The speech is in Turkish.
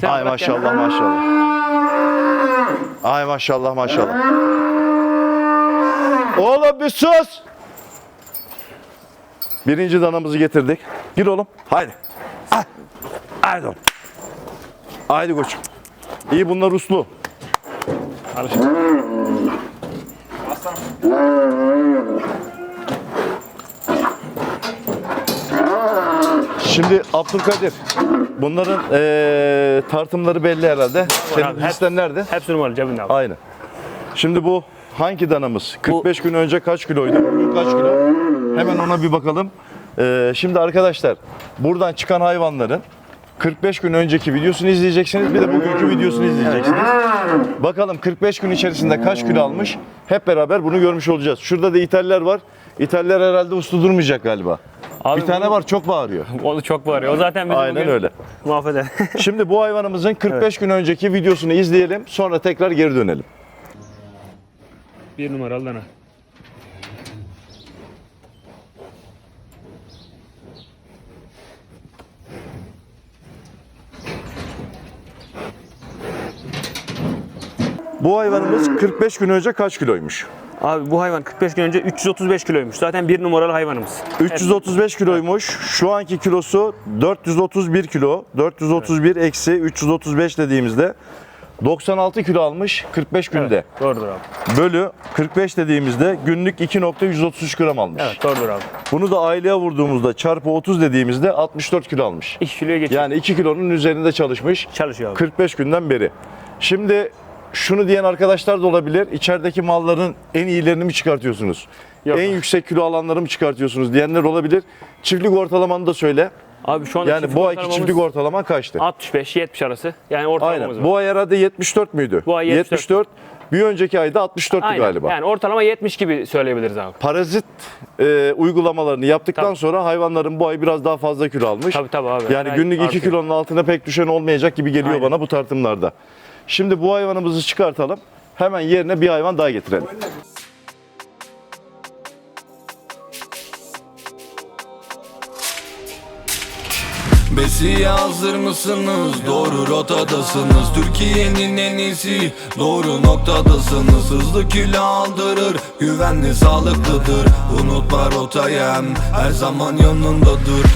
Sen Ay bırak gel. maşallah maşallah. Ay maşallah maşallah. Oğlum bir sus. Birinci danamızı getirdik. Gir oğlum. Haydi. Haydi. Haydi oğlum. Haydi koçum. İyi bunlar uslu. Alışık. Şimdi Abdülkadir. Bunların eee, tartımları belli herhalde. Senin listen nerede? Hepsi numaralı cebinde abi. Aynı. Şimdi bu hangi danamız? 45 gün önce kaç kiloydu? Bugün kaç kilo? Hemen ona bir bakalım. Ee, şimdi arkadaşlar buradan çıkan hayvanların 45 gün önceki videosunu izleyeceksiniz. Bir de bugünkü videosunu izleyeceksiniz. Bakalım 45 gün içerisinde kaç kilo almış? Hep beraber bunu görmüş olacağız. Şurada da İtalyalar var. İtalyalar herhalde uslu durmayacak galiba. Abi bir tane bu- var çok bağırıyor. O çok bağırıyor. O zaten bizi Aynen bugün öyle. mahveder. Şimdi bu hayvanımızın 45 gün önceki videosunu izleyelim. Sonra tekrar geri dönelim. bir numaralı dana. Bu hayvanımız 45 gün önce kaç kiloymuş? Abi bu hayvan 45 gün önce 335 kiloymuş. Zaten bir numaralı hayvanımız. 335 kiloymuş. Şu anki kilosu 431 kilo. 431 eksi 335 dediğimizde 96 kilo almış 45 günde. Evet, doğrudur abi. Bölü 45 dediğimizde günlük 2.133 gram almış. Evet doğrudur abi. Bunu da aileye vurduğumuzda çarpı 30 dediğimizde 64 kilo almış. 2 kiloya geçiyor. Yani 2 kilonun üzerinde çalışmış Çalışıyor abi. 45 günden beri. Şimdi şunu diyen arkadaşlar da olabilir. İçerideki malların en iyilerini mi çıkartıyorsunuz? Yok. En yüksek kilo alanları mı çıkartıyorsunuz diyenler olabilir. Çiftlik ortalamanı da söyle. Abi şu anda Yani bu ayki çiftlik ortalaman kaçtı? 65-70 arası. Yani ortalamamız Aynen. var. Bu ay herhalde 74 müydü? Bu ay 74. Bir önceki ayda 64'tü Aynen. galiba. Yani ortalama 70 gibi söyleyebiliriz abi. Parazit e, uygulamalarını yaptıktan Tabii. sonra hayvanların bu ay biraz daha fazla kilo almış. Tabii tabii abi. Yani Her günlük 2 artıyor. kilonun altına pek düşen olmayacak gibi geliyor Aynen. bana bu tartımlarda. Şimdi bu hayvanımızı çıkartalım. Hemen yerine bir hayvan daha getirelim. Besiye hazır mısınız? Doğru rotadasınız. Türkiye'nin en iyisi. Doğru noktadasınız. Hızlı kilo aldırır. Güvenli sağlıklıdır. Unutma rotayı hem. Her zaman yanındadır